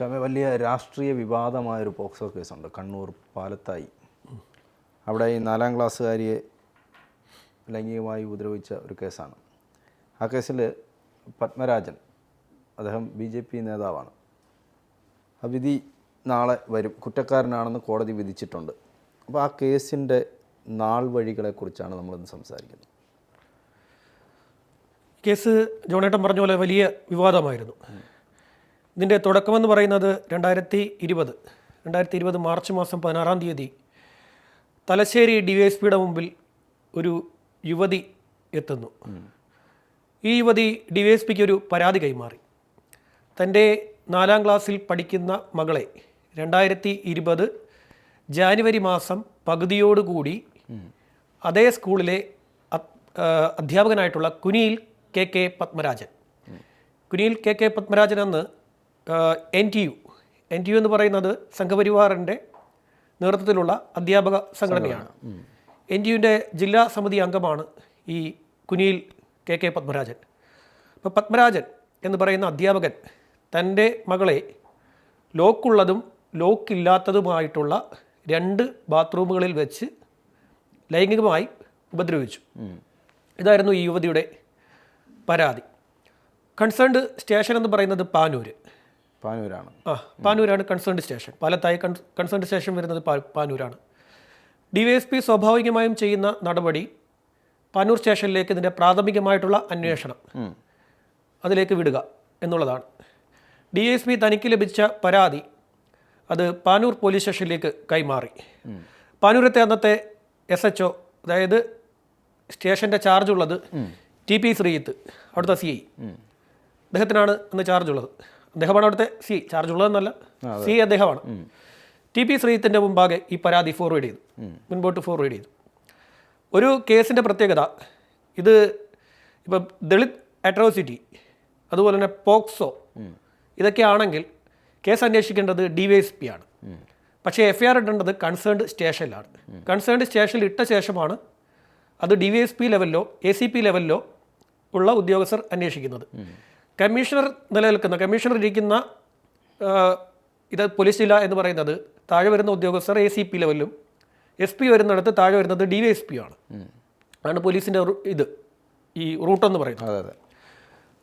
ഷാമെ വലിയ രാഷ്ട്രീയ വിവാദമായൊരു പോക്സോ കേസുണ്ട്. കണ്ണൂർ പാലത്തായി. അവിടെ ഈ നാലാം ക്ലാസ്സുകാരിയെ ലൈംഗികമായി ഉപദ്രവിച്ച ഒരു കേസാണ്. ആ കേസിൽ പത്മരാജൻ അദ്ദേഹം ബി ജെ പി നേതാവാണ്. ആ വിധി നാളെ വരും. കുറ്റക്കാരനാണെന്ന് കോടതി വിധിച്ചിട്ടുണ്ട്. അപ്പോൾ ആ കേസിന്റെ നാൾ വഴികളെക്കുറിച്ചാണ് നമ്മളിന്ന് സംസാരിക്കുന്നത്. കേസ് ജോണേട്ടൻ പറഞ്ഞ പോലെ വലിയ വിവാദമായിരുന്നു. ഇതിന്റെ തുടക്കമെന്ന് പറയുന്നത് രണ്ടായിരത്തി ഇരുപത് രണ്ടായിരത്തി ഇരുപത് മാർച്ച് മാസം പതിനാറാം തീയതി. തലശ്ശേരി ഡി വൈ എസ് പിയുടെ മുമ്പിൽ ഒരു യുവതി എത്തുന്നു. ഈ യുവതി ഡി വൈ എസ് പിക്ക് ഒരു പരാതി കൈമാറി. തന്റെ നാലാം ക്ലാസ്സിൽ പഠിക്കുന്ന മകളെ രണ്ടായിരത്തി ഇരുപത് ജാനുവരി മാസം പകുതിയോടുകൂടി അതേ സ്കൂളിലെ അധ്യാപകനായിട്ടുള്ള Kuniyil K K Padmarajan. Kuniyil K K Padmarajan എന്ന് N T U N T U എന്ന് പറയുന്നത് സംഘപരിവാറിന്റെ നേതൃത്വത്തിലുള്ള അധ്യാപക സംഘടനയാണ്. എൻ ടി യുവിന്റെ ജില്ലാ സമിതി അംഗമാണ് ഈ കുനിയിൽ കെ കെ പത്മരാജൻ. അപ്പോൾ പത്മരാജൻ എന്ന് പറയുന്ന അധ്യാപകൻ തന്റെ മകളെ ലോക്കുള്ളതും ലോക്കില്ലാത്തതുമായിട്ടുള്ള രണ്ട് ബാത്റൂമുകളിൽ വെച്ച് ലൈംഗികമായി ഉപദ്രവിച്ചു. ഇതായിരുന്നു ഈ യുവതിയുടെ പരാതി. കൺസേൺഡ് സ്റ്റേഷൻ എന്ന് പറയുന്നത് പാനൂര്. പാനൂരാണ്. ആ പാനൂരാണ് കൺസേൺഡ് സ്റ്റേഷൻ. പാലത്തായി കൺ കൺസേൺഡ് സ്റ്റേഷൻ വരുന്നത് പാ പാനൂരാണ്. ഡി വൈ എസ് പി സ്വാഭാവികമായും ചെയ്യുന്ന നടപടി പാനൂർ സ്റ്റേഷനിലേക്ക് ഇതിന്റെ പ്രാഥമികമായിട്ടുള്ള അന്വേഷണം അതിലേക്ക് വിടുക എന്നുള്ളതാണ്. ഡി എസ് പി തനിക്ക് ലഭിച്ച പരാതി അത് പാനൂർ പോലീസ് സ്റ്റേഷനിലേക്ക് കൈമാറി. പാനൂരത്തെ അന്നത്തെ എസ് എച്ച് ഒ അതായത് സ്റ്റേഷന്റെ ചാർജുള്ളത് ടി പി ശ്രീജിത്ത് അവിടുത്തെ സി ഐ. അദ്ദേഹത്തിനാണ് അന്ന് ചാർജ് ഉള്ളത് അദ്ദേഹമാണ് അവിടുത്തെ സി ചാർജ് ഉള്ളതെന്നല്ല. സി അദ്ദേഹമാണ്. ടി പി ശ്രീജിത്തിന്റെ മുമ്പാകെ ഈ പരാതി ഫോർവേഡ് ചെയ്തു. മുൻപോട്ട് ഫോർവേഡ് ചെയ്തു. ഒരു കേസിന്റെ പ്രത്യേകത ഇത് ഇപ്പം ദളിത് അട്രോസിറ്റി അതുപോലെ തന്നെ പോക്സോ ഇതൊക്കെ ആണെങ്കിൽ കേസ് അന്വേഷിക്കേണ്ടത് ഡി വൈ എസ് പി ആണ്. പക്ഷേ എഫ് ഐ ആർ ഇടേണ്ടത് കൺസേൺഡ് സ്റ്റേഷനിലാണ്. കൺസേൺഡ് സ്റ്റേഷനിൽ ഇട്ട ശേഷമാണ് അത് ഡി വൈ എസ് പി ലെവലിലോ എ സി പി ലെവലിലോ ഉള്ള ഉദ്യോഗസ്ഥർ അന്വേഷിക്കുന്നത്. കമ്മീഷണർ നിലനിൽക്കുന്ന കമ്മീഷണർ ഇരിക്കുന്ന ഇത് പോലീസ് ജില്ല എന്ന് പറയുന്നത് താഴെ വരുന്ന ഉദ്യോഗസ്ഥർ എ സി പി ലെവലിലും എസ് പി വരുന്നിടത്ത് താഴെ വരുന്നത് ഡി വൈ എസ് പി ആണ് അതാണ് പോലീസിന്റെ ഇത് ഈ റൂട്ടെന്ന് പറയുന്നത്. അതെ അതെ.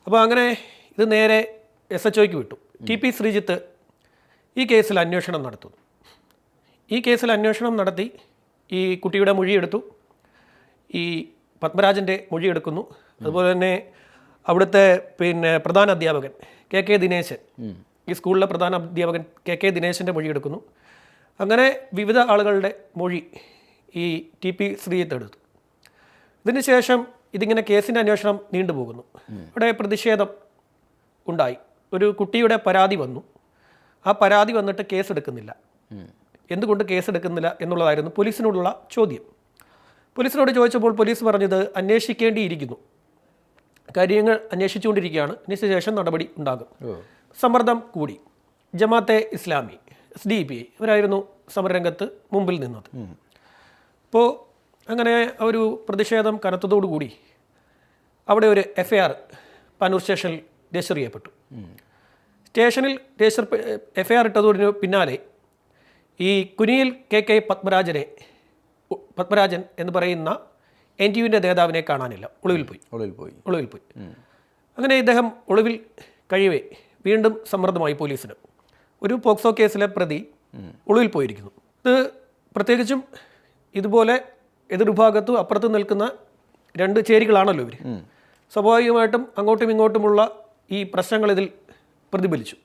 അപ്പോൾ അങ്ങനെ ഇത് നേരെ എസ് എച്ച് ഒക്ക് വിട്ടു. ടി പി ശ്രീജിത്ത് ഈ കേസിൽ അന്വേഷണം നടത്തുന്നു. ഈ കേസിൽ അന്വേഷണം നടത്തി ഈ കുട്ടിയുടെ മൊഴിയെടുത്തു ഈ പത്മരാജന്റെ മൊഴിയെടുക്കുന്നു അതുപോലെ തന്നെ അവിടുത്തെ പിന്നെ പ്രധാന അധ്യാപകൻ കെ കെ ദിനേശൻ. ഈ സ്കൂളിലെ പ്രധാന അധ്യാപകൻ കെ കെ ദിനേശന്റെ മൊഴി എടുക്കുന്നു. അങ്ങനെ വിവിധ ആളുകളുടെ മൊഴി ഈ ടി പി ശ്രീയത്ത് എടുത്തു. ഇതിന് ശേഷം ഇതിങ്ങനെ കേസിന്റെ അന്വേഷണം നീണ്ടുപോകുന്നു ഇവിടെ പ്രതിഷേധം ഉണ്ടായി. ഒരു കുട്ടിയുടെ പരാതി വന്നു. ആ പരാതി വന്നിട്ട് കേസെടുക്കുന്നില്ല. എന്തുകൊണ്ട് കേസെടുക്കുന്നില്ല എന്നുള്ളതായിരുന്നു പോലീസിനോടുള്ള ചോദ്യം. പോലീസിനോട് ചോദിച്ചപ്പോൾ പോലീസ് പറഞ്ഞത് അന്വേഷിക്കേണ്ടിയിരിക്കുന്നു. കാര്യങ്ങൾ അന്വേഷിച്ചുകൊണ്ടിരിക്കുകയാണ്. അതിനുശേഷം ശേഷം നടപടി ഉണ്ടാകും. സമ്മർദ്ദം കൂടി. Jamaat-e Islami S D P ഇവരായിരുന്നു സമരരംഗത്ത് മുമ്പിൽ നിന്നത്. അപ്പോൾ അങ്ങനെ ഒരു പ്രതിഷേധം കനത്തതോടുകൂടി അവിടെ ഒരു എഫ് ഐ ആർ പാനൂർ സ്റ്റേഷനിൽ രജിസ്റ്റർ ചെയ്യപ്പെട്ടു. സ്റ്റേഷനിൽ രജിസ്റ്റർ എഫ് ഐ ആർ ഇട്ടതോടിന് പിന്നാലെ ഈ കുനിയിൽ കെ കെ പത്മരാജനെ പത്മരാജൻ എന്ന് പറയുന്ന എൻ ടി യുവിന്റെ നേതാവിനെ കാണാനില്ല. ഒളിവിൽ പോയി. ഒളിവിൽ പോയി. ഒളിവിൽ പോയി. അങ്ങനെ ഇദ്ദേഹം ഒളിവിൽ കഴിയവേ വീണ്ടും സമ്മർദ്ദമായി പോലീസിന്. ഒരു പോക്സോ കേസിലെ പ്രതി ഒളിവിൽ പോയിരിക്കുന്നു. ഇത് പ്രത്യേകിച്ചും ഇതുപോലെ എതിർഭാഗത്തും അപ്പുറത്തും നിൽക്കുന്ന രണ്ട് ചേരികളാണല്ലോ ഇവർ സ്വാഭാവികമായിട്ടും അങ്ങോട്ടും ഇങ്ങോട്ടുമുള്ള ഈ പ്രശ്നങ്ങൾ ഇതിൽ പ്രതിഫലിച്ചു.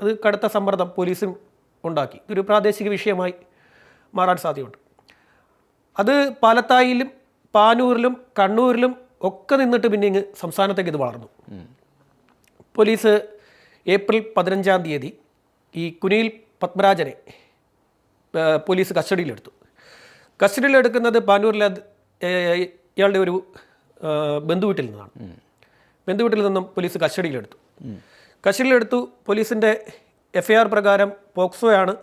അത് കടുത്ത സമ്മർദ്ദം പോലീസും ഉണ്ടാക്കി. ഇതൊരു പ്രാദേശിക വിഷയമായി മാറാൻ സാധ്യതയുണ്ട്. അത് പാലത്തായിലും പാനൂരിലും കണ്ണൂരിലും ഒക്കെ നിന്നിട്ട് പിന്നെ ഇങ്ങ് സംസ്ഥാനത്തേക്ക് ഇത് വളർന്നു. പോലീസ് ഏപ്രിൽ പതിനഞ്ചാം തീയതി ഈ കുനിയിൽ പത്മരാജനെ പോലീസ് കസ്റ്റഡിയിലെടുത്തു. കസ്റ്റഡിയിലെടുക്കുന്നത് പാനൂരിലെ ഇയാളുടെ ഒരു ബന്ധുവീട്ടിൽ നിന്നാണ്. ബന്ധുവീട്ടിൽ നിന്നും പോലീസ് കസ്റ്റഡിയിലെടുത്തു. കസ്റ്റഡിയിലെടുത്തു. പോലീസിന്റെ എഫ് ഐ ആർ പ്രകാരം പോക്സോയാണ്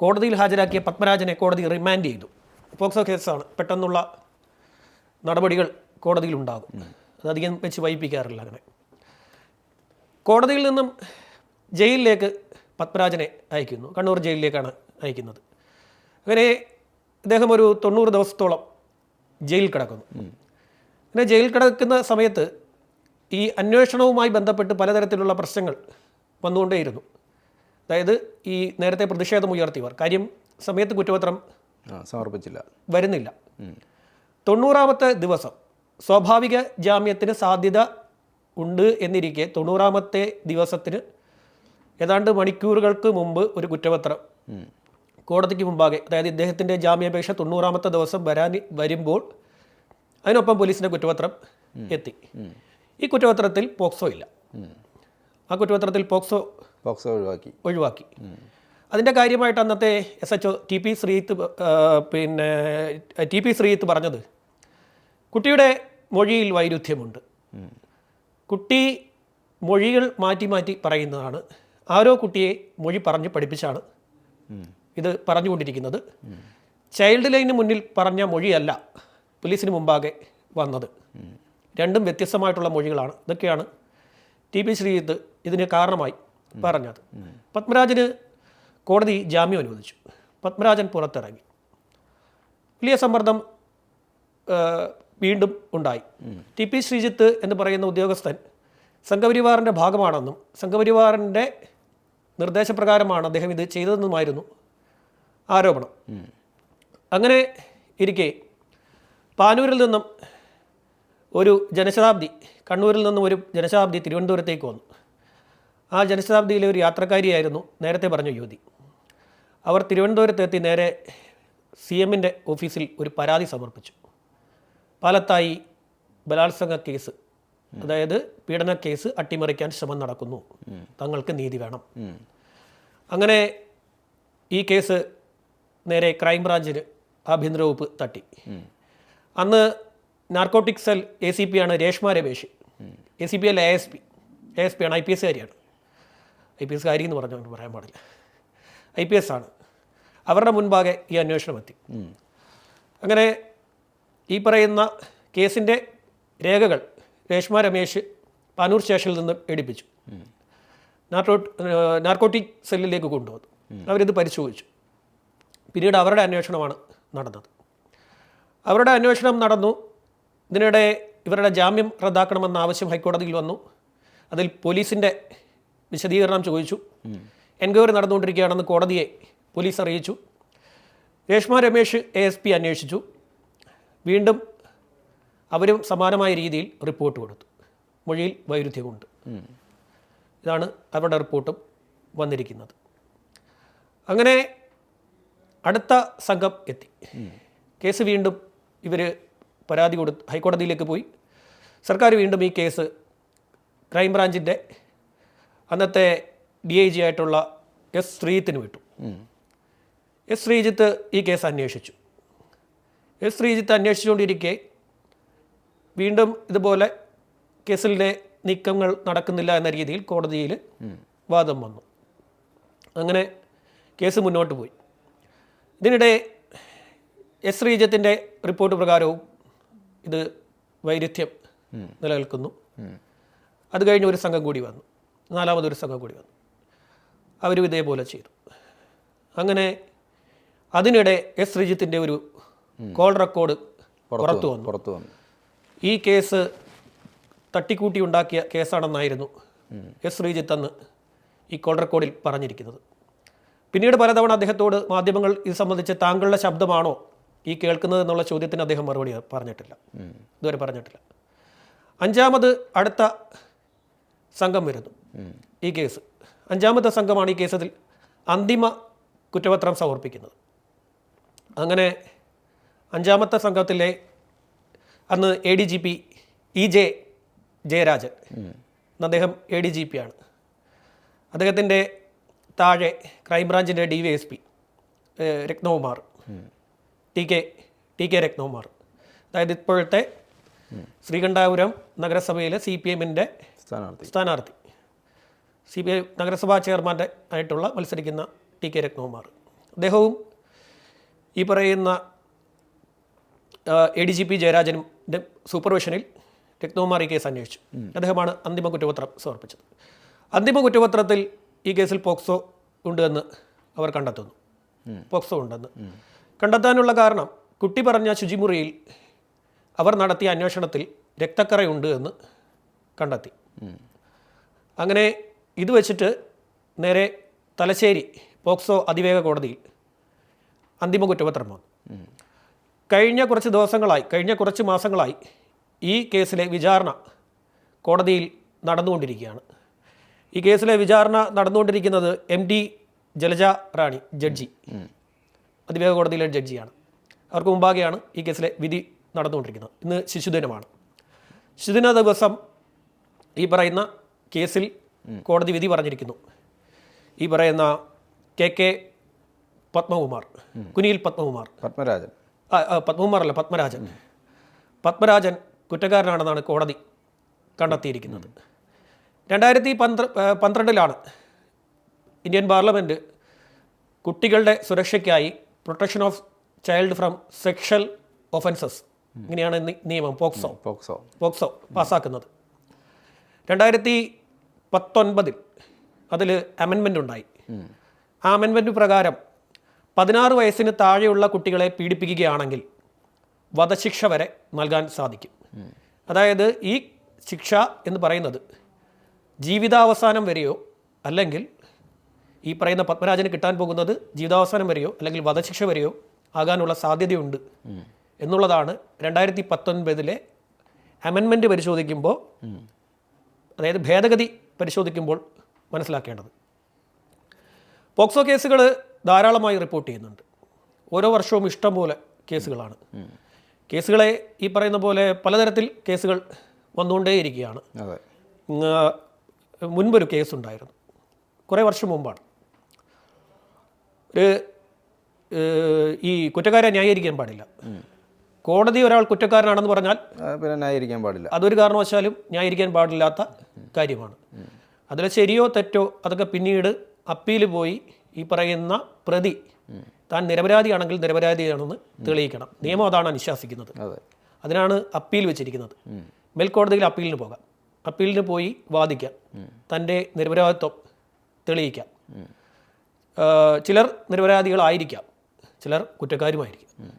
കോടതിയിൽ ഹാജരാക്കിയ പത്മരാജനെ കോടതി റിമാൻഡ് ചെയ്തു. പോക്സോ കേസാണ് പെട്ടെന്നുള്ള നടപടികൾ കോടതിയിൽ ഉണ്ടാകും അതധികം വെച്ച് വൈപ്പിക്കാറില്ല അങ്ങനെ. കോടതിയിൽ നിന്നും ജയിലിലേക്ക് പത്മരാജനെ അയക്കുന്നു. കണ്ണൂർ ജയിലിലേക്കാണ് അയക്കുന്നത്. അങ്ങനെ അദ്ദേഹം ഒരു തൊണ്ണൂറ് ദിവസത്തോളം ജയിലിൽ കിടക്കുന്നു. അങ്ങനെ ജയിലിൽ കിടക്കുന്ന സമയത്ത് ഈ അന്വേഷണവുമായി ബന്ധപ്പെട്ട് പലതരത്തിലുള്ള പ്രശ്നങ്ങൾ വന്നുകൊണ്ടേയിരുന്നു. അതായത് ഈ നേരത്തെ പ്രതിഷേധം ഉയർത്തിയവർ. കാര്യം സമയത്ത് കുറ്റപത്രം സമർപ്പിച്ചില്ല. വരുന്നില്ല. തൊണ്ണൂറാമത്തെ ദിവസം സ്വാഭാവിക ജാമ്യത്തിന് സാധ്യത ഉണ്ട് എന്നിരിക്കെ തൊണ്ണൂറാമത്തെ ദിവസത്തിന് ഏതാണ്ട് മണിക്കൂറുകൾക്ക് മുമ്പ് ഒരു കുറ്റപത്രം കോടതിക്ക് മുമ്പാകെ. അതായത് ഇദ്ദേഹത്തിന്റെ ജാമ്യാപേക്ഷ തൊണ്ണൂറാമത്തെ ദിവസം വരാൻ വരുമ്പോൾ അതിനൊപ്പം പോലീസിന്റെ കുറ്റപത്രം എത്തി. ഈ കുറ്റപത്രത്തിൽ പോക്സോ ഇല്ല. ആ കുറ്റപത്രത്തിൽ പോക്സോ പോക്സോ ഒഴിവാക്കി. ഒഴിവാക്കി. അതിന്റെ കാര്യമായിട്ട് അന്നത്തെ S H O T P Sreeth പിന്നെ ടി പി ശ്രീത്ത് പറഞ്ഞത്. കുട്ടിയുടെ മൊഴിയിൽ വൈരുദ്ധ്യമുണ്ട്. കുട്ടി മൊഴികൾ മാറ്റി മാറ്റി പറയുന്നതാണ്. ആരോ കുട്ടിയെ മൊഴി പറഞ്ഞ് പഠിപ്പിച്ചാണ് ഇത് പറഞ്ഞുകൊണ്ടിരിക്കുന്നത്. ചൈൽഡ് ലൈന് മുന്നിൽ പറഞ്ഞ മൊഴിയല്ല പോലീസിന് മുമ്പാകെ വന്നത്. രണ്ടും വ്യത്യസ്തമായിട്ടുള്ള മൊഴികളാണ്. ഇതൊക്കെയാണ് ടി പി ശ്രീജിത്ത് ഇതിന് കാരണമായി പറഞ്ഞത്. പത്മരാജന് കോടതി ജാമ്യം അനുവദിച്ചു. പത്മരാജൻ പുറത്തിറങ്ങി. വലിയ സമ്മർദ്ദം വീണ്ടും ഉണ്ടായി. ടി പി ശ്രീജിത്ത് എന്ന് പറയുന്ന ഉദ്യോഗസ്ഥൻ സംഘപരിവാറിന്റെ ഭാഗമാണെന്നും സംഘപരിവാറിന്റെ നിർദ്ദേശപ്രകാരമാണ് അദ്ദേഹം ഇത് ചെയ്തതെന്നുമായിരുന്നു ആരോപണം. അങ്ങനെ ഇരിക്കെ പാനൂരിൽ നിന്നും ഒരു ജനശതാബ്ദി കണ്ണൂരിൽ നിന്നും ഒരു ജനശതാബ്ദി തിരുവനന്തപുരത്തേക്ക് വന്നു. ആ ജനശതാബ്ദിയിലെ ഒരു യാത്രക്കാരിയായിരുന്നു നേരത്തെ പറഞ്ഞ യുവതി. അവർ തിരുവനന്തപുരത്തെത്തി നേരെ സി എമ്മിന്റെ ഓഫീസിൽ ഒരു പരാതി സമർപ്പിച്ചു. പാലത്തായി ബലാത്സംഗ കേസ് അതായത് പീഡന കേസ് അട്ടിമറിക്കാൻ ശ്രമം നടക്കുന്നു. തങ്ങൾക്ക് നീതി വേണം. അങ്ങനെ ഈ കേസ് നേരെ ക്രൈംബ്രാഞ്ചിന് ആഭ്യന്തര വകുപ്പ് തട്ടി. അന്ന് narcotic cell A C P ആണ് Reshma Ramesh. A C P അല്ല A S P. A S P ആണ് ഐ പി എസ് കാരിയാണ്. ഐ പി എസ് കാരി എന്ന് പറഞ്ഞു പറയാൻ പാടില്ല. ഐ പി എസ് ആണ്. അവരുടെ മുൻപാകെ ഈ അന്വേഷണം എത്തി. അങ്ങനെ ഈ പറയുന്ന കേസിന്റെ രേഖകൾ രേഷ്മ രമേശ് പാനൂർ സ്റ്റേഷനിൽ നിന്ന് എടുപ്പിച്ചു. നാർക്കോ നാർക്കോട്ടിക് സെല്ലിലേക്ക് കൊണ്ടുവന്നു. അവരിത് പരിശോധിച്ചു. പിന്നീട് അവരുടെ അന്വേഷണമാണ് നടന്നത്. അവരുടെ അന്വേഷണം നടന്നു. ഇതിനിടെ ഇവരുടെ ജാമ്യം റദ്ദാക്കണമെന്ന ആവശ്യം ഹൈക്കോടതിയിൽ വന്നു. അതിൽ പോലീസിന്റെ വിശദീകരണം ചോദിച്ചു. എൻക്വയറി നടന്നുകൊണ്ടിരിക്കുകയാണെന്ന് കോടതിയെ പോലീസ് അറിയിച്ചു. Reshma Ramesh A S P അന്വേഷിച്ചു. വീണ്ടും അവരും സമാനമായ രീതിയിൽ റിപ്പോർട്ട് കൊടുത്തു. മൊഴിയിൽ വൈരുദ്ധ്യമുണ്ട്. ഇതാണ് അവരുടെ റിപ്പോർട്ടും വന്നിരിക്കുന്നത്. അങ്ങനെ അടുത്ത സംഘം എത്തി. കേസ് വീണ്ടും ഇവർ പരാതി കൊടുത്ത് ഹൈക്കോടതിയിലേക്ക് പോയി. സർക്കാർ വീണ്ടും ഈ കേസ് ക്രൈംബ്രാഞ്ചിന്റെ അന്നത്തെ ഡി ഐ ജി ആയിട്ടുള്ള എസ് ശ്രീജിത്തിന് വിട്ടു. എസ് ശ്രീജിത്ത് ഈ കേസ് അന്വേഷിച്ചു. എസ് ശ്രീജിത്ത് അന്വേഷിച്ചുകൊണ്ടിരിക്കെ. വീണ്ടും ഇതുപോലെ കേസിലെ നീക്കങ്ങൾ നടക്കുന്നില്ല എന്ന രീതിയിൽ കോടതിയിൽ വാദം വന്നു. അങ്ങനെ കേസ് മുന്നോട്ട് പോയി. ഇതിനിടെ എസ് ശ്രീജിത്തിന്റെ റിപ്പോർട്ട് പ്രകാരവും ഇത് വൈരുദ്ധ്യം നിലനിൽക്കുന്നു. അത് കഴിഞ്ഞ് ഒരു സംഘം കൂടി വന്നു. നാലാമതൊരു സംഘം കൂടി വന്നു. അവരും ഇതേപോലെ ചെയ്തു. അങ്ങനെ അതിനിടെ എസ് ശ്രീജിത്തിന്റെ ഒരു കോൾ റെക്കോർഡ് പുറത്തു വന്നു. പുറത്തു വന്നു. ഈ കേസ് തട്ടിക്കൂട്ടി ഉണ്ടാക്കിയ കേസാണെന്നായിരുന്നു എസ് ശ്രീജിത്ത് അന്ന് ഈ കോൾ റെക്കോർഡിൽ പറഞ്ഞിരിക്കുന്നത്. പിന്നീട് പലതവണ അദ്ദേഹത്തോട് മാധ്യമങ്ങൾ ഇത് സംബന്ധിച്ച് താങ്കളുടെ ശബ്ദമാണോ ഈ കേൾക്കുന്നത് എന്നുള്ള ചോദ്യത്തിന് അദ്ദേഹം മറുപടി പറഞ്ഞിട്ടില്ല. ഇതുവരെ പറഞ്ഞിട്ടില്ല. അഞ്ചാമത് അടുത്ത സംഘം വരുന്നു ഈ കേസ്. അഞ്ചാമത്തെ സംഘമാണ് ഈ കേസിൽ അന്തിമ കുറ്റപത്രം സമർപ്പിക്കുന്നത്. അങ്ങനെ അഞ്ചാമത്തെ സംഘത്തിലെ അന്ന് A D G P E J Jayarajan. അദ്ദേഹം എ ഡി ജി പി ആണ്. അദ്ദേഹത്തിന്റെ താഴെ ക്രൈംബ്രാഞ്ചിന്റെ D V S P Rathnakumar. T K T K Rathnakumar. അതായത് ഇപ്പോഴത്തെ ശ്രീകണ്ഠാപുരം നഗരസഭയിലെ സി പി എമ്മിന്റെ സ്ഥാനാർത്ഥി. സ്ഥാനാർത്ഥി. സി പി ഐ നഗരസഭാ ചെയർമാന്റെ ആയിട്ടുള്ള മത്സരിക്കുന്ന ടി കെ രത്നകുമാർ. അദ്ദേഹവും ഈ പറയുന്ന എ ഡി ജി പി ജയരാജന്റെ സൂപ്പർവിഷനിൽ രത്നകുമാർ ഈ കേസ് അന്വേഷിച്ചു. അദ്ദേഹമാണ് അന്തിമ കുറ്റപത്രം സമർപ്പിച്ചത്. അന്തിമ കുറ്റപത്രത്തിൽ ഈ കേസിൽ പോക്സോ ഉണ്ട് എന്ന് അവർ കണ്ടെത്തുന്നു. പോക്സോ ഉണ്ടെന്ന്. കണ്ടെത്താനുള്ള കാരണം കുട്ടി പറഞ്ഞ ശുചിമുറിയിൽ അവർ നടത്തിയ അന്വേഷണത്തിൽ രക്തക്കറയുണ്ട് എന്ന് കണ്ടെത്തി. അങ്ങനെ ഇത് വെച്ചിട്ട് നേരെ തലശ്ശേരി പോക്സോ അതിവേഗ കോടതിയിൽ അന്തിമ കുറ്റപത്രം വന്നു. കഴിഞ്ഞ കുറച്ച് ദിവസങ്ങളായി കഴിഞ്ഞ കുറച്ച് മാസങ്ങളായി ഈ കേസിലെ വിചാരണ കോടതിയിൽ നടന്നുകൊണ്ടിരിക്കുകയാണ്. ഈ കേസിലെ വിചാരണ നടന്നുകൊണ്ടിരിക്കുന്നത് M D Jalaja Rani judge അതിവേഗ കോടതിയിലെ ജഡ്ജിയാണ്. അവർക്ക് മുമ്പാകെയാണ് ഈ കേസിലെ വിധി നടന്നുകൊണ്ടിരിക്കുന്നത്. ഇന്ന് ശിശുദിനമാണ് ശിശുദിന ദിവസം ഈ പറയുന്ന കേസിൽ കോടതി വിധി പറഞ്ഞിരിക്കുന്നു. ഈ പറയുന്ന കെ കെ പത്മകുമാർ കുനിയിൽ പത്മകുമാർ പത്മരാജൻ. പത്മകുമാർ പത്മരാജൻ. പത്മരാജൻ കുറ്റക്കാരനാണെന്നാണ് കോടതി കണ്ടെത്തിയിരിക്കുന്നത്. രണ്ടായിരത്തി പന്ത്ര പന്ത്രണ്ടിലാണ് ഇന്ത്യൻ പാർലമെന്റ് കുട്ടികളുടെ സുരക്ഷയ്ക്കായി protection of child from sexual offences ഇങ്ങനെയാണ് നിയമം പോക്സോ. പോക്സോ. പോക്സോ പാസ്സാക്കുന്നത്. രണ്ടായിരത്തി പത്തൊൻപതിൽ അതിൽ അമെൻമെന്റ് ഉണ്ടായി. ആ അമെൻമെന്റ് പ്രകാരം പതിനാറ് വയസ്സിന് താഴെയുള്ള കുട്ടികളെ പീഡിപ്പിക്കുകയാണെങ്കിൽ വധശിക്ഷ വരെ നൽകാൻ സാധിക്കും. അതായത് ഈ ശിക്ഷ എന്ന് പറയുന്നത് ജീവിതാവസാനം വരെയോ അല്ലെങ്കിൽ ഈ പറയുന്ന പത്മരാജന് കിട്ടാൻ പോകുന്നത് ജീവിതാവസാനം വരെയോ അല്ലെങ്കിൽ വധശിക്ഷ വരെയോ ആകാനുള്ള സാധ്യതയുണ്ട് എന്നുള്ളതാണ് രണ്ടായിരത്തി പത്തൊൻപതിലെ അമെൻമെന്റ് പരിശോധിക്കുമ്പോൾ അതായത് ഭേദഗതി പരിശോധിക്കുമ്പോൾ മനസ്സിലാക്കേണ്ടത്. പോക്സോ കേസുകൾ ധാരാളമായി റിപ്പോർട്ട് ചെയ്യുന്നുണ്ട്. ഓരോ വർഷവും ഇഷ്ടം പോലെ കേസുകളാണ്. കേസുകളെ ഈ പറയുന്ന പോലെ പലതരത്തിൽ കേസുകൾ വന്നുകൊണ്ടേയിരിക്കുകയാണ്. മുൻപൊരു കേസുണ്ടായിരുന്നു. കുറേ വർഷം മുമ്പാണ്. ഒരു ഈ കുറ്റക്കാരെ ന്യായീകരിക്കാൻ പാടില്ല. കോടതി ഒരാൾ കുറ്റക്കാരനാണെന്ന് പറഞ്ഞാൽ പിന്നെ ന്യായീകരിക്കാൻ പാടില്ല. അതൊരു കാരണവശാലും ന്യായീകരിക്കാൻ പാടില്ലാത്ത കാര്യമാണ്. അതിൽ ശരിയോ തെറ്റോ അതൊക്കെ പിന്നീട് അപ്പീൽ പോയി ഈ പറയുന്ന പ്രതി താൻ നിരപരാധിയാണെങ്കിൽ നിരപരാധിയാണെന്ന് തെളിയിക്കണം. നിയമം അതാണ് അനുശാസിക്കുന്നത്. അതെ. അതിനാണ് അപ്പീൽ വെച്ചിരിക്കുന്നത്. മേൽക്കോടതിയിൽ അപ്പീലിന് പോകാം. അപ്പീലിന് പോയി വാദിക്കാം. തന്റെ നിരപരാധിത്വം തെളിയിക്കാം. ചിലർ നിരപരാധികളായിരിക്കാം. ചിലർ കുറ്റക്കാരുമായിരിക്കാം.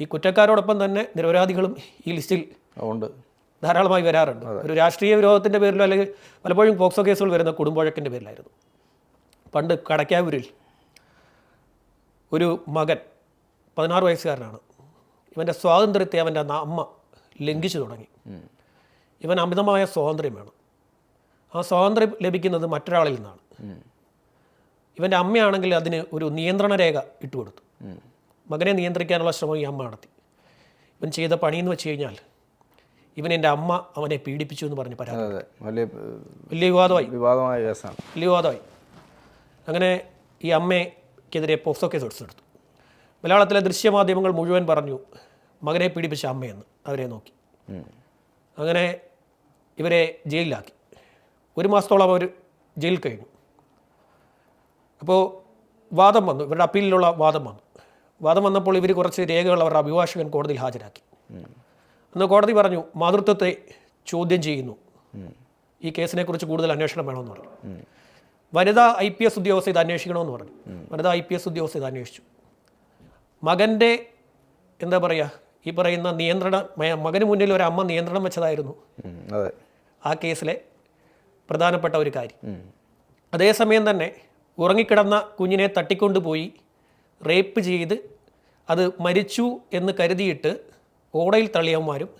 ഈ കുറ്റക്കാരോടൊപ്പം തന്നെ നിരപരാധികളും ഈ ലിസ്റ്റിൽ ഉണ്ട്. ധാരാളമായി വരാറുണ്ട്. ഒരു രാഷ്ട്രീയ വിരോധത്തിന്റെ പേരിലോ അല്ലെങ്കിൽ പലപ്പോഴും പോക്സോ കേസുകൾ വരുന്ന കുടുംബവഴക്കിന്റെ പേരിലായിരുന്നു. പണ്ട് കടക്കാവൂരിൽ ഒരു മകൻ പതിനാറ് വയസ്സുകാരനാണ്. ഇവന്റെ സ്വാതന്ത്ര്യത്തെ അവന്റെ അമ്മ ലംഘിച്ചു തുടങ്ങി. ഇവൻ അമിതമായ സ്വാതന്ത്ര്യം വേണം. ആ സ്വാതന്ത്ര്യം ലഭിക്കുന്നത് മറ്റൊരാളിൽ നിന്നാണ്. ഇവന്റെ അമ്മയാണെങ്കിൽ അതിന് ഒരു നിയന്ത്രണ രേഖ ഇട്ടുകൊടുത്തു മകനെ നിയന്ത്രിക്കാനുള്ള ശ്രമം ഈ അമ്മ നടത്തി. ഇവൻ ചെയ്ത പണിയെന്ന് വെച്ച് കഴിഞ്ഞാൽ ഇവൻ എന്റെ അമ്മ അവനെ പീഡിപ്പിച്ചു എന്ന് പറഞ്ഞ് പരാതി വലിയ വലിയ വിവാദമായി. വിവാദമായ കേസാണ്. വലിയ വിവാദമായി. അങ്ങനെ ഈ അമ്മയ്ക്കെതിരെ പോക്സോ കേസ് എടുത്തെടുത്തു. മലയാളത്തിലെ ദൃശ്യമാധ്യമങ്ങൾ മുഴുവൻ പറഞ്ഞു മകനെ പീഡിപ്പിച്ച അമ്മയെന്ന്. അവരെ നോക്കി. അങ്ങനെ ഇവരെ ജയിലിലാക്കി. ഒരു മാസത്തോളം അവർ ജയിലിൽ കഴിഞ്ഞു. അപ്പോൾ വാദം വന്നു ഇവരുടെ അപ്പീലിലുള്ള വാദം വന്നു. വാദം വന്നപ്പോൾ ഇവർ കുറച്ച് രേഖകൾ അവരുടെ അഭിഭാഷകൻ കോടതിയിൽ ഹാജരാക്കി. അന്ന് കോടതി പറഞ്ഞു മാതൃത്വത്തെ ചോദ്യം ചെയ്യുന്നു. ഈ കേസിനെക്കുറിച്ച് കൂടുതൽ അന്വേഷണം വേണമെന്ന് പറഞ്ഞു. വനിതാ ഐ പി എസ് ഉദ്യോഗസ്ഥ ഇത് അന്വേഷിക്കണമെന്ന് പറഞ്ഞു. വനിതാ ഐ പി എസ് ഉദ്യോഗസ്ഥ ഇത് അന്വേഷിച്ചു. മകന്റെ എന്താ പറയുക ഈ പറയുന്ന നിയന്ത്രണ മകന് മുന്നിൽ ഒരു അമ്മ നിയന്ത്രണം വെച്ചതായിരുന്നു. ആ കേസിലെ പ്രധാനപ്പെട്ട ഒരു കാര്യം. അതേസമയം തന്നെ ഉറങ്ങിക്കിടന്ന കുഞ്ഞിനെ തട്ടിക്കൊണ്ടുപോയി റേപ്പ് ചെയ്ത് അത് മരിച്ചു എന്ന് കരുതിയിട്ട് ഓടയിൽ തള്ളിയന്മാരും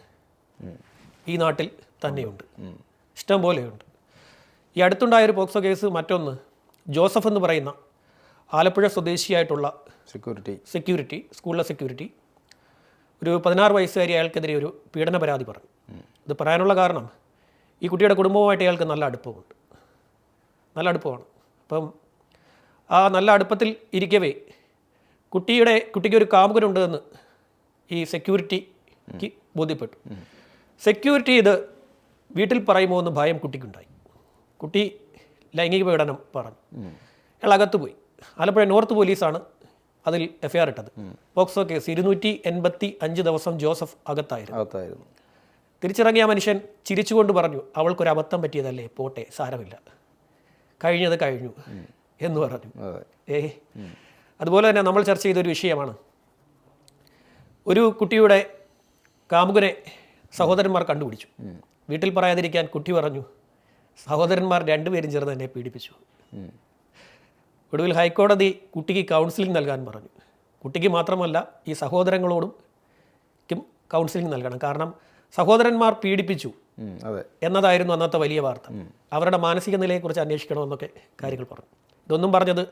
ഈ നാട്ടിൽ തന്നെയുണ്ട്. ഇഷ്ടം പോലെയുണ്ട്. ഈ അടുത്തുണ്ടായ ഒരു പോക്സോ കേസ് മറ്റൊന്ന് ജോസഫ് എന്ന് പറയുന്ന ആലപ്പുഴ സ്വദേശിയായിട്ടുള്ള സെക്യൂരിറ്റി സെക്യൂരിറ്റി സ്കൂളിലെ സെക്യൂരിറ്റി ഒരു പതിനാറ് വയസ്സുകാരി അയാൾക്കെതിരെ ഒരു പീഡന പരാതി പറഞ്ഞു. ഇത് പറയാനുള്ള കാരണം ഈ കുട്ടിയുടെ കുടുംബവുമായിട്ട് അയാൾക്ക് നല്ല അടുപ്പമുണ്ട്. നല്ല അടുപ്പമാണ്. അപ്പം ആ നല്ല അടുപ്പത്തിൽ ഇരിക്കവേ കുട്ടിയുടെ കുട്ടിക്ക് ഒരു കാമുകനുണ്ടെന്ന് ഈ സെക്യൂരിറ്റിക്ക് ബോധ്യപ്പെട്ടു. സെക്യൂരിറ്റി ഇത് വീട്ടിൽ പറയുമോ എന്ന് ഭയം കുട്ടിക്കുണ്ടായി. കുട്ടി ലൈംഗിക പീഡനം പറഞ്ഞു. അയാൾ അകത്ത് പോയി. ആലപ്പുഴ നോർത്ത് പോലീസാണ് അതിൽ എഫ്ഐആർ ഇട്ടത്. പോക്സോ കേസ് ഇരുന്നൂറ്റി എൺപത്തി അഞ്ച് ദിവസം ജോസഫ് അകത്തായിരുന്നു. തിരിച്ചിറങ്ങിയ മനുഷ്യൻ ചിരിച്ചുകൊണ്ട് പറഞ്ഞു അവൾക്കൊരു അബദ്ധം പറ്റിയതല്ലേ? പോട്ടെ സാരമില്ല. കഴിഞ്ഞത് കഴിഞ്ഞു. എന്ന് പറഞ്ഞു. ഏ അതുപോലെ തന്നെ നമ്മൾ ചർച്ച ചെയ്തൊരു വിഷയമാണ്. ഒരു കുട്ടിയുടെ കാമുകനെ സഹോദരന്മാർ കണ്ടുപിടിച്ചു. വീട്ടിൽ പറയാതിരിക്കാൻ കുട്ടി പറഞ്ഞു സഹോദരന്മാർ രണ്ടുപേരും ചേർന്ന് എന്നെ പീഡിപ്പിച്ചു. ഒടുവിൽ ഹൈക്കോടതി കുട്ടിക്ക് കൗൺസിലിംഗ് നൽകാൻ പറഞ്ഞു. കുട്ടിക്ക് മാത്രമല്ല ഈ സഹോദരങ്ങളോടും കൗൺസിലിംഗ് നൽകണം. കാരണം സഹോദരന്മാർ പീഡിപ്പിച്ചു എന്നതായിരുന്നു അന്നത്തെ വലിയ വാർത്ത. അവരുടെ മാനസിക നിലയെക്കുറിച്ച് അന്വേഷിക്കണമെന്നൊക്കെ കാര്യങ്ങൾ പറഞ്ഞു. ഇതൊന്നും പറഞ്ഞത്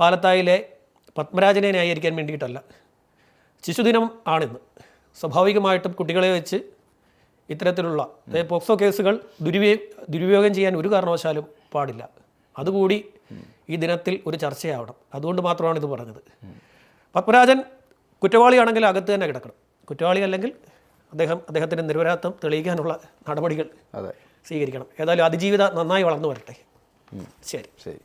പാലത്തായിലെ പത്മരാജനെ ന്യായീകരിക്കാൻ വേണ്ടിയിട്ടല്ല. ശിശുദിനം ആണിന്ന്. സ്വാഭാവികമായിട്ടും കുട്ടികളെ വെച്ച് ഇത്തരത്തിലുള്ള പോക്സോ കേസുകൾ ദുരുപയോ ദുരുപയോഗം ചെയ്യാൻ ഒരു കാരണവശാലും പാടില്ല. അതുകൂടി ഈ ദിനത്തിൽ ഒരു ചർച്ചയാവണം. അതുകൊണ്ട് മാത്രമാണ് ഇത് പറഞ്ഞത്. പത്മരാജൻ കുറ്റവാളിയാണെങ്കിൽ അകത്ത് തന്നെ കിടക്കണം. കുറ്റവാളി അല്ലെങ്കിൽ അദ്ദേഹം അദ്ദേഹത്തിന്റെ നിരപരാധിത്വം തെളിയിക്കാനുള്ള നടപടികൾ സ്വീകരിക്കണം. ഏതായാലും അതിജീവിത നന്നായി വളർന്നു വരട്ടെ. ശരി. ശരി.